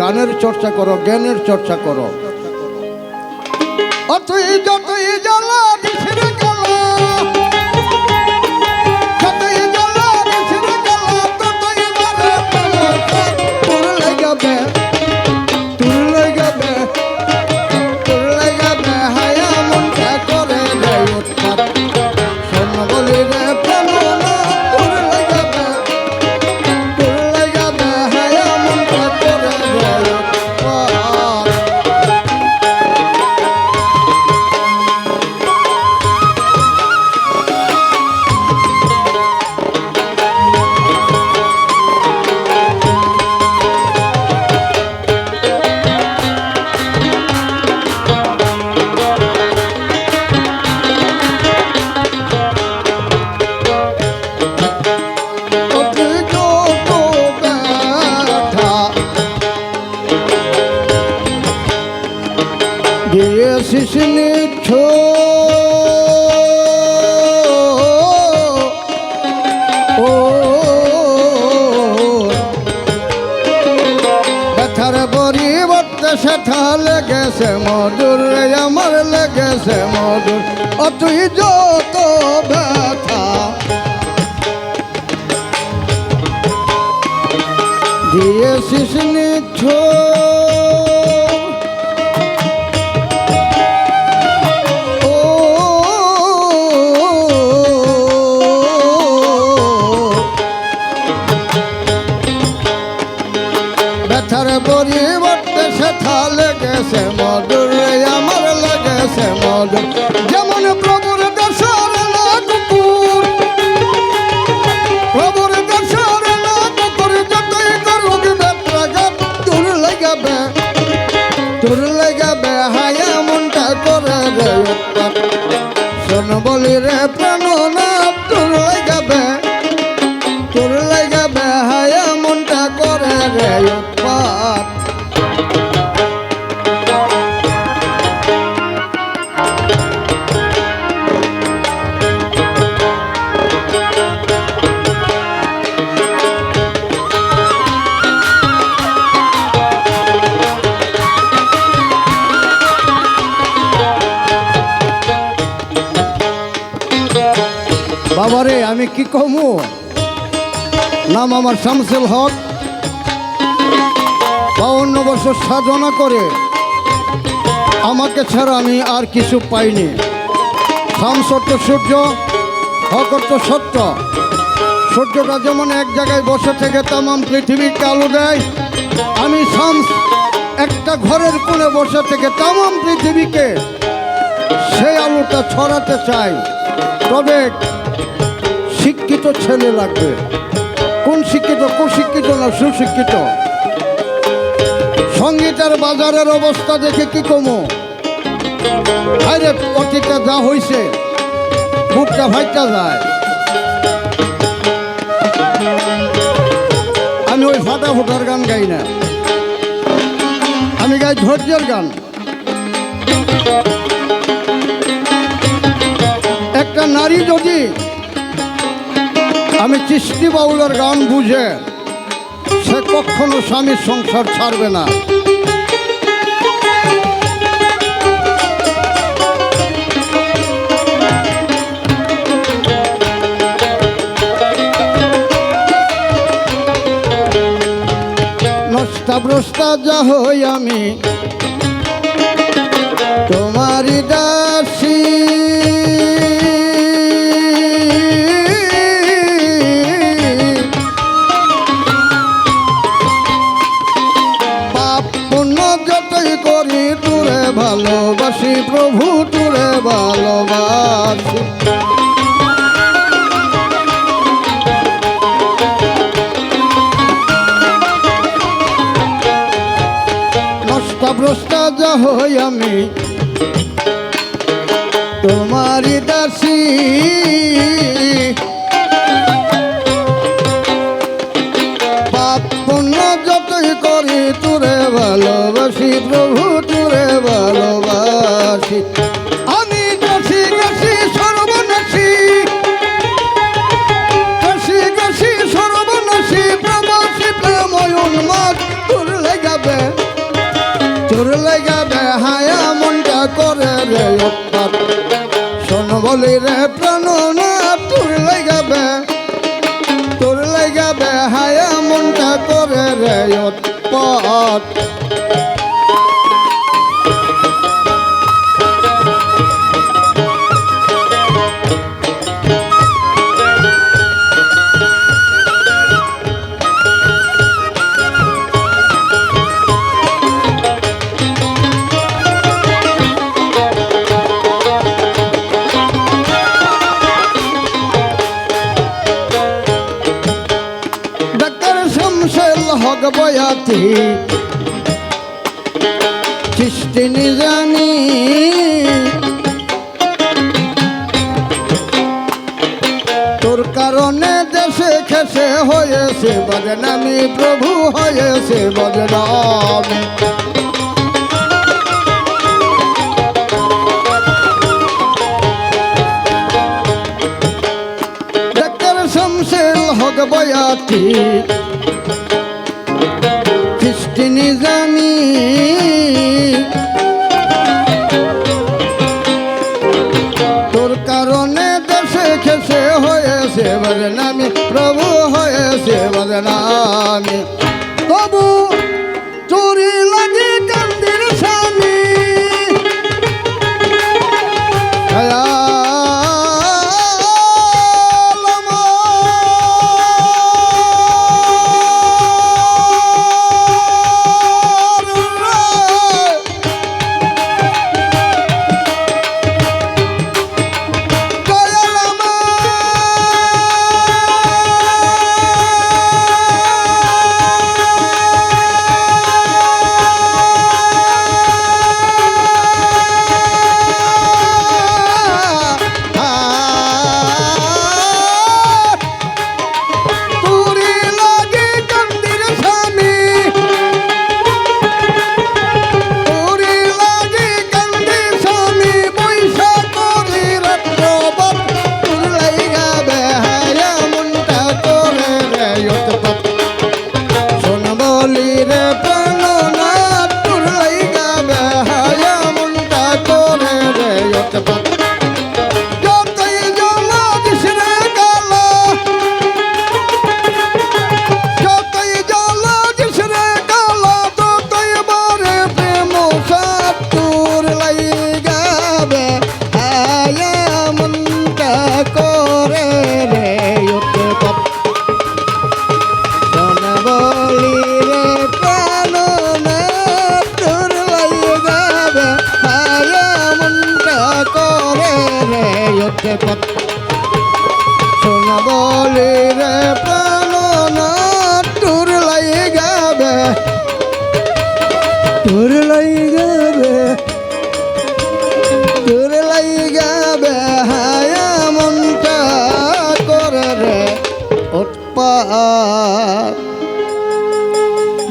গানের চর্চা করো জ্ঞানের চর্চা করো। অতই যতই জ্বালা দিয়েছিস নিচ্ছ ও। ব্যথার পরিবর্তে সেটা লেগেছে মধুর আমার লেগেছে মধুর। ও তুই যত ব্যথা। দিয়েছিস নিচ্ছ। প্রাণ বাবারে, আমি কি কমু? নাম আমার শামসুল হক। বাউন্ন বছর সাধনা করে আমাকে ছাড়া আমি আর কিছু পাইনি। শামসত্য সূর্য হকত্য সত্য। সূর্যটা যেমন এক জায়গায় বসে থেকে তামাম পৃথিবীকে আলো দেয়, আমি শামস একটা ঘরের কোণে বসে থেকে তামাম পৃথিবীকে সেই আলোটা ছড়াতে চাই। তবে শিক্ষিত ছেলে লাগবে। কোন শিক্ষিত কুশিক্ষিত না সুশিক্ষিত? সঙ্গীতের বাজারের অবস্থা দেখে কি কমো? আরে যা হইছে, বুকটা ভাইটা যায়। আমি ওই ফাটা ফোটার গান গাই না। আমি গাই ধৈর্যের গান। একটা নারী যদি আমি চিষ্টি বাউলের গান বুঝে সে কখনো স্বামীর সংসার ছাড়বে না। নষ্টা ভ্রষ্টা যা হই আমি তুরে ভালোবাসি। ভ্রষ্টা যা হই আমি তোমারি দাসী। পাপ পুণ্য যতই করি, তুরে ভালোবাসি, প্রভু, তুরে ভালোবাসি। বলি রে প্রাণ না তোর লাগাবে তোর লাগাবে হায়া মনটা করে রে পথ সৃষ্টি নিজানি তোর কারণে দেশে খেসে হয়েছে বদনামি প্রভু হয়েছে বদনামি। শামসেল হক বয়াতি Amén.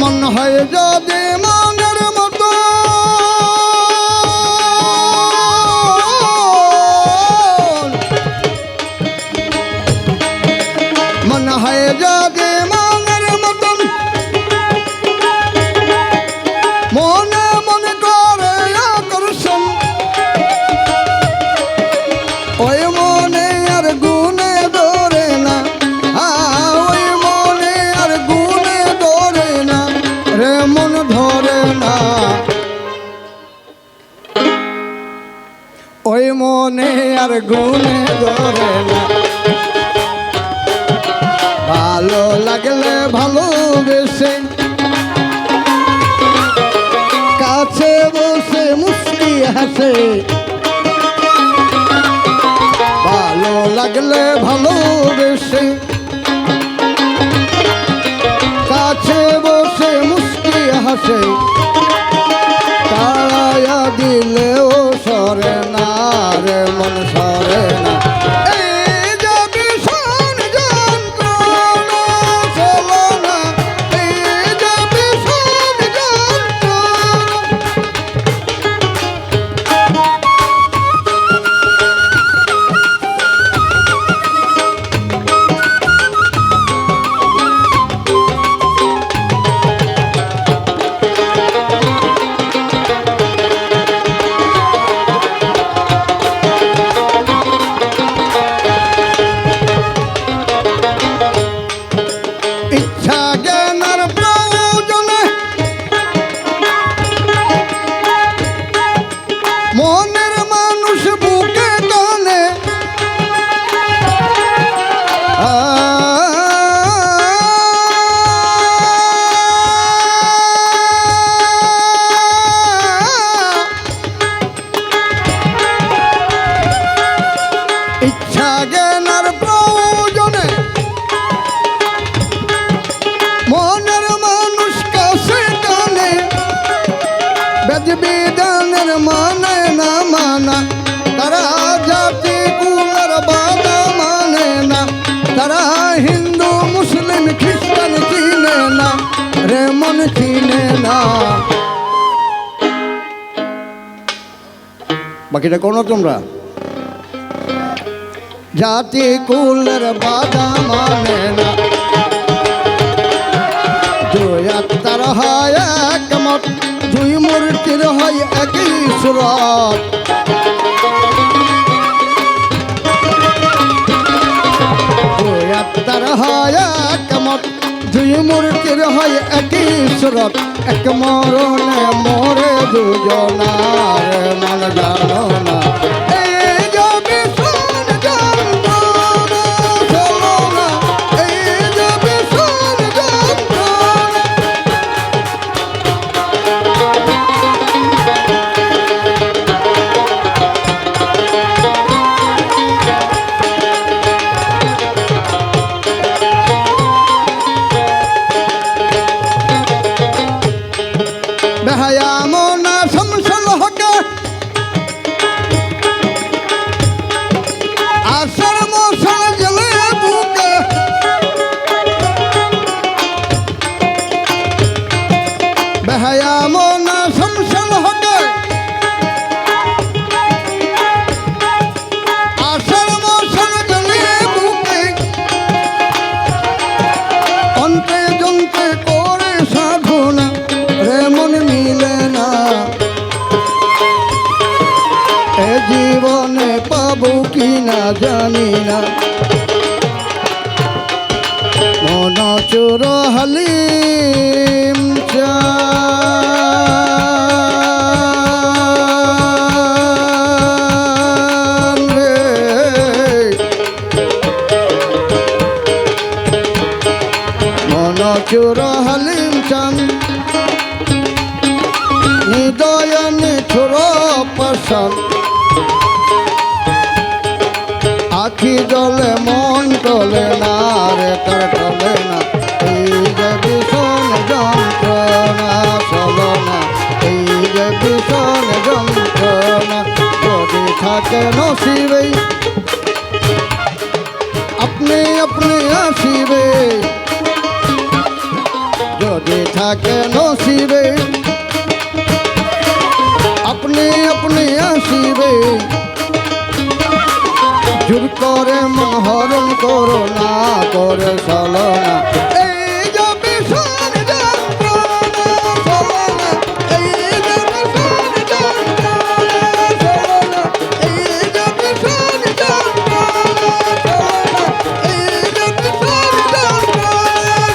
মন হয় যদি মন গুনে ধরে না। ভালো লাগলে ভালোবেসে কাছে বসে মুস্কি হাসে। ভালো লাগলে ভালোবেসে কাছে বসে মুস্কি হাসে। বাকিটা করো তোমরা। জাতি কুলের বাধা মানে না। আত্মার হয় একমত দুই মূর্তির হয় একই সুরত। মূর্তির হয় একই সুরত। এক মরণে মরে দুজনার মন জানো না। মন চোর হালিম মন চোর হালিম চান হৃদয়নে ছোর পাশান আখি জলে মন টলে না, রে তার টলে না। এই যে ভীষণ যন্ত্রণা, চলো না। এই যে ভীষণ যন্ত্রণা, যদি থাকে আপনি আপনি আসিবে। যদি থাকে নসিবে। এই যে ভীষণ যন্ত্রণা,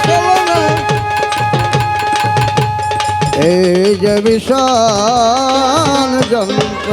চলো না। এই যে বিষাণ যন্ত্র